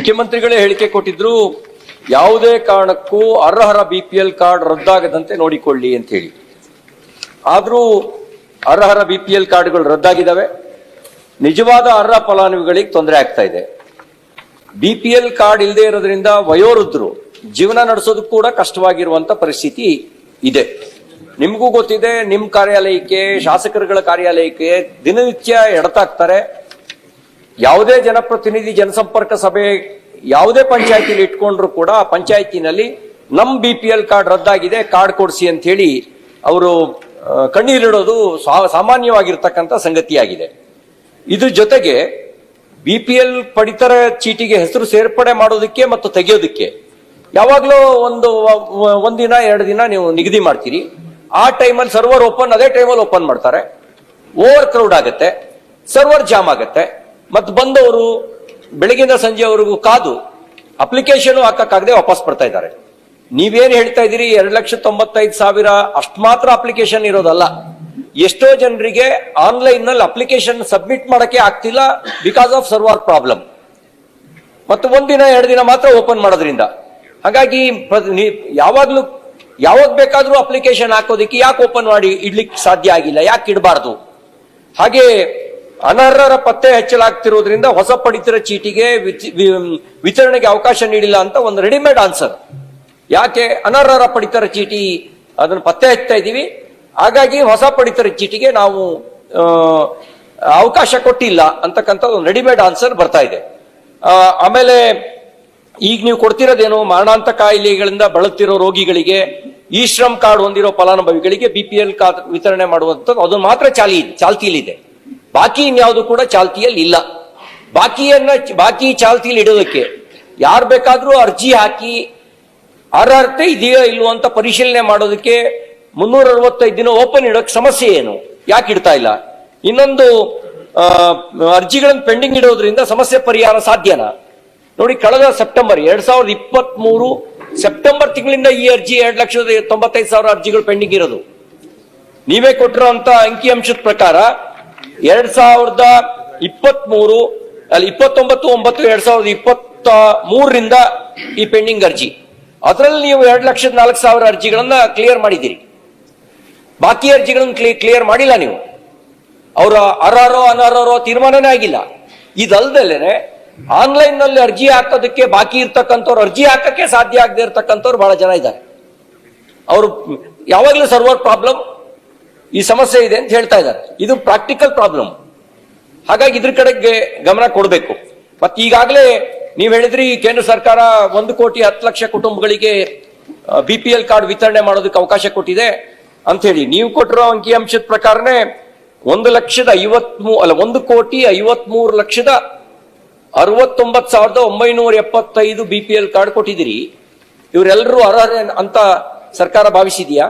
ಮುಖ್ಯಮಂತ್ರಿಗಳೇ ಹೇಳಿಕೆ ಕೊಟ್ಟಿದ್ರು, ಯಾವುದೇ ಕಾರಣಕ್ಕೂ ಅರ್ಹರ ಬಿ ಪಿ ಎಲ್ ಕಾರ್ಡ್ ರದ್ದಾಗದಂತೆ ನೋಡಿಕೊಳ್ಳಿ ಅಂತ ಹೇಳಿ ಆದರೂ ಅರ್ಹರ ಬಿ ಪಿ ಎಲ್ ಕಾರ್ಡ್ಗಳು ರದ್ದಾಗಿದ್ದಾವೆ. ನಿಜವಾದ ಅರ್ಹ ಫಲಾನುಭವಿಗಳಿಗೆ ತೊಂದರೆ ಆಗ್ತಾ ಇದೆ. ಬಿ ಪಿ ಎಲ್ ಕಾರ್ಡ್ ಇಲ್ಲದೆ ಇರೋದ್ರಿಂದ ವಯೋವೃದ್ಧರು ಜೀವನ ನಡೆಸೋದಕ್ಕೂ ಕೂಡ ಕಷ್ಟವಾಗಿರುವಂತ ಪರಿಸ್ಥಿತಿ ಇದೆ. ನಿಮಗೂ ಗೊತ್ತಿದೆ ನಿಮ್ಮ ಕಾರ್ಯಾಲಯಕ್ಕೆ, ಶಾಸಕರುಗಳ ಕಾರ್ಯಾಲಯಕ್ಕೆ ದಿನನಿತ್ಯ ಎಡತಾಕ್ತಾರೆ ಯಾವುದೇ ಜನಪ್ರತಿನಿಧಿ ಜನಸಂಪರ್ಕ ಸಭೆ ಯಾವುದೇ ಪಂಚಾಯತಿಲಿ ಇಟ್ಕೊಂಡ್ರು ಕೂಡ ಆ ಪಂಚಾಯತಿನಲ್ಲಿ ನಮ್ ಬಿ ಪಿ ಎಲ್ ಕಾರ್ಡ್ ರದ್ದಾಗಿದೆ ಕಾರ್ಡ್ ಕೊಡಿಸಿ ಅಂತ ಹೇಳಿ ಅವರು ಕಣ್ಣೀರಿಡೋದು ಸಾಮಾನ್ಯವಾಗಿರ್ತಕ್ಕಂಥ ಸಂಗತಿಯಾಗಿದೆ. ಇದ್ರ ಜೊತೆಗೆ ಬಿ ಪಿ ಎಲ್ ಪಡಿತರ ಚೀಟಿಗೆ ಹೆಸರು ಸೇರ್ಪಡೆ ಮಾಡೋದಕ್ಕೆ ಮತ್ತು ತೆಗೆಯೋದಕ್ಕೆ ಯಾವಾಗಲೂ ಒಂದು ಒಂದಿನ ಎರಡು ದಿನ ನೀವು ನಿಗದಿ ಮಾಡ್ತೀರಿ. ಆ ಟೈಮಲ್ಲಿ ಸರ್ವರ್ ಓಪನ್, ಅದೇ ಟೈಮಲ್ಲಿ ಓಪನ್ ಮಾಡ್ತಾರೆ. ಓವರ್ ಕ್ರೌಡ್ ಆಗುತ್ತೆ. ಸರ್ವರ್ ಜಾಮ್ ಆಗುತ್ತೆ. ಮತ್ತು ಬಂದವರು ಬೆಳಗಿನ ಸಂಜೆವರೆಗೂ ಕಾದು ಅಪ್ಲಿಕೇಶನ್ ಹಾಕಕ್ಕಾಗದೆ ವಾಪಸ್ ಬರ್ತಾ ಇದ್ದಾರೆ. ನೀವೇನು ಹೇಳ್ತಾ ಇದ್ದೀರಿ, ಎರಡು ಲಕ್ಷ ತೊಂಬತ್ತೈದು ಸಾವಿರ ಅಷ್ಟು ಮಾತ್ರ ಅಪ್ಲಿಕೇಶನ್ ಇರೋದಲ್ಲ. ಎಷ್ಟೋ ಜನರಿಗೆ ಆನ್ಲೈನ್ನಲ್ಲಿ ಅಪ್ಲಿಕೇಶನ್ ಸಬ್ಮಿಟ್ ಮಾಡಕ್ಕೆ ಆಗ್ತಿಲ್ಲ ಬಿಕಾಸ್ ಆಫ್ ಸರ್ವರ್ ಪ್ರಾಬ್ಲಮ್ ಮತ್ತು ಒಂದಿನ ಎರಡು ದಿನ ಮಾತ್ರ ಓಪನ್ ಮಾಡೋದ್ರಿಂದ. ಹಾಗಾಗಿ ಯಾವಾಗ್ಲೂ, ಯಾವಾಗ ಬೇಕಾದ್ರೂ ಅಪ್ಲಿಕೇಶನ್ ಹಾಕೋದಕ್ಕೆ ಯಾಕೆ ಓಪನ್ ಮಾಡಿ ಇಡ್ಲಿಕ್ಕೆ ಸಾಧ್ಯ ಆಗಿಲ್ಲ, ಯಾಕೆ ಇಡಬಾರ್ದು? ಹಾಗೆ ಅನರ್ಹರ ಪತ್ತೆ ಹೆಚ್ಚಲಾಗ್ತಿರೋದ್ರಿಂದ ಹೊಸ ಪಡಿತರ ಚೀಟಿಗೆ ವಿತರಣೆಗೆ ಅವಕಾಶ ನೀಡಿಲ್ಲ ಅಂತ ಒಂದು ರೆಡಿಮೇಡ್ ಆನ್ಸರ್. ಯಾಕೆ ಅನರ್ಹರ ಪಡಿತರ ಚೀಟಿ ಅದನ್ನು ಪತ್ತೆ ಹಚ್ತಾ ಇದ್ದೀವಿ? ಹಾಗಾಗಿ ಹೊಸ ಪಡಿತರ ಚೀಟಿಗೆ ನಾವು ಅವಕಾಶ ಕೊಟ್ಟಿಲ್ಲ ಅಂತಕ್ಕಂಥ ಒಂದು ರೆಡಿಮೇಡ್ ಆನ್ಸರ್ ಬರ್ತಾ ಇದೆ. ಆಮೇಲೆ ಈಗ ನೀವು ಕೊಡ್ತಿರೋದೇನು? ಮಾರಣಾಂತ ಕಾಯಿಲೆಗಳಿಂದ ಬಳಲ್ತಿರೋ ರೋಗಿಗಳಿಗೆ ಈ ಶ್ರಮ್ ಕಾರ್ಡ್ ಹೊಂದಿರೋ ಫಲಾನುಭವಿಗಳಿಗೆ ಬಿ ಪಿ ಎಲ್ ಕಾರ್ಡ್ ವಿತರಣೆ ಮಾಡುವಂಥದ್ದು ಅದನ್ನು ಮಾತ್ರ ಚಾಲಿ ಚಾಲ್ತಿಯಲ್ಲಿದೆ. ಬಾಕಿ ಇನ್ಯಾವುದು ಕೂಡ ಚಾಲ್ತಿಯಲ್ಲಿ ಇಲ್ಲ. ಬಾಕಿಯನ್ನ ಬಾಕಿ ಚಾಲ್ತಿಯಲ್ಲಿ ಇಡೋದಕ್ಕೆ ಯಾರು ಬೇಕಾದರೂ ಅರ್ಜಿ ಹಾಕಿ ಅರ್ಹತೆ ಇದೆಯೋ ಇಲ್ವೋ ಅಂತ ಪರಿಶೀಲನೆ ಮಾಡೋದಕ್ಕೆ ಮುನ್ನೂರ ಅರವತ್ತೈದು ದಿನ ಓಪನ್ ಇಡೋಕೆ ಸಮಸ್ಯೆ ಏನು? ಯಾಕೆ ಇಡ್ತಾ ಇಲ್ಲ? ಇನ್ನೊಂದು ಅರ್ಜಿಗಳನ್ನು ಪೆಂಡಿಂಗ್ ಇಡೋದ್ರಿಂದ ಸಮಸ್ಯೆ ಪರಿಹಾರ ಸಾಧ್ಯನಾ? ನೋಡಿ, ಕಳೆದ ಸೆಪ್ಟೆಂಬರ್, ಎರಡ್ ಸಾವಿರದ ಇಪ್ಪತ್ತ್ ಮೂರು ಸೆಪ್ಟೆಂಬರ್ ತಿಂಗಳಿಂದ ಈ ಅರ್ಜಿ ಎರಡು ಲಕ್ಷದ ತೊಂಬತ್ತೈದು ಸಾವಿರ ಅರ್ಜಿಗಳು ಪೆಂಡಿಂಗ್ ಇರೋದು. ನೀವೇ ಕೊಟ್ಟಿರೋಂತ ಅಂಕಿಅಂಶದ ಪ್ರಕಾರ ಎರಡ್ ಸಾವಿರದ ಇಪ್ಪತ್ತ್ ಮೂರು ಅಲ್ಲಿ ಇಪ್ಪತ್ತೊಂಬತ್ತು, ಒಂಬತ್ತು, ಎರಡ್ ಸಾವಿರದ ಇಪ್ಪತ್ತ ಮೂರರಿಂದ ಈ ಪೆಂಡಿಂಗ್ ಅರ್ಜಿ. ಅದರಲ್ಲಿ ನೀವು ಎರಡು ಲಕ್ಷದ ನಾಲ್ಕು ಸಾವಿರ ಅರ್ಜಿಗಳನ್ನ ಕ್ಲಿಯರ್ ಮಾಡಿದ್ದೀರಿ. ಬಾಕಿ ಅರ್ಜಿಗಳನ್ನು ಕ್ಲಿಯರ್ ಮಾಡಿಲ್ಲ ನೀವು. ಅವರ ಅರ್ಹರೋ, ಅನರ್ಹರೋ ತೀರ್ಮಾನನೇ ಆಗಿಲ್ಲ. ಇದಲ್ದಲ್ಲೇನೆ ಆನ್ಲೈನ್ನಲ್ಲಿ ಅರ್ಜಿ ಹಾಕೋದಕ್ಕೆ ಬಾಕಿ ಇರ್ತಕ್ಕಂಥವ್ರು, ಅರ್ಜಿ ಹಾಕಕ್ಕೆ ಸಾಧ್ಯ ಆಗದೆ ಇರ್ತಕ್ಕಂಥವ್ರು ಬಹಳ ಜನ ಇದ್ದಾರೆ. ಅವರು ಯಾವಾಗಲೂ ಸರ್ವರ್ ಪ್ರಾಬ್ಲಮ್ ಈ ಸಮಸ್ಯೆ ಇದೆ ಅಂತ ಹೇಳ್ತಾ ಇದ್ದಾರೆ. ಇದು ಪ್ರಾಕ್ಟಿಕಲ್ ಪ್ರಾಬ್ಲಮ್ ಹಾಗಾಗಿ ಇದ್ರ ಕಡೆಗೆ ಗಮನ ಕೊಡಬೇಕು. ಮತ್ತೆ ಈಗಾಗಲೇ ನೀವು ಹೇಳಿದ್ರಿ ಕೇಂದ್ರ ಸರ್ಕಾರ ಒಂದು ಕೋಟಿ ಹತ್ತು ಲಕ್ಷ ಕುಟುಂಬಗಳಿಗೆ ಬಿ ಪಿ ಎಲ್ ಕಾರ್ಡ್ ವಿತರಣೆ ಮಾಡೋದಕ್ಕೆ ಅವಕಾಶ ಕೊಟ್ಟಿದೆ ಅಂತ ಹೇಳಿ. ನೀವು ಕೊಟ್ಟಿರೋ ಅಂಕಿಅಂಶದ ಪ್ರಕಾರನೇ ಒಂದು ಲಕ್ಷದ ಐವತ್ಮೂ, ಅಲ್ಲ, ಒಂದು ಕೋಟಿ ಐವತ್ಮೂರು ಲಕ್ಷದ ಅರವತ್ತೊಂಬತ್ತು ಸಾವಿರದ ಒಂಬೈನೂರ ಎಪ್ಪತ್ತೈದು ಬಿ ಪಿ ಎಲ್ ಕಾರ್ಡ್ ಕೊಟ್ಟಿದ್ದೀರಿ. ಇವರೆಲ್ಲರೂ ಅರ್ಹರೇ ಅಂತ ಸರ್ಕಾರ ಭಾವಿಸಿದೆಯಾ?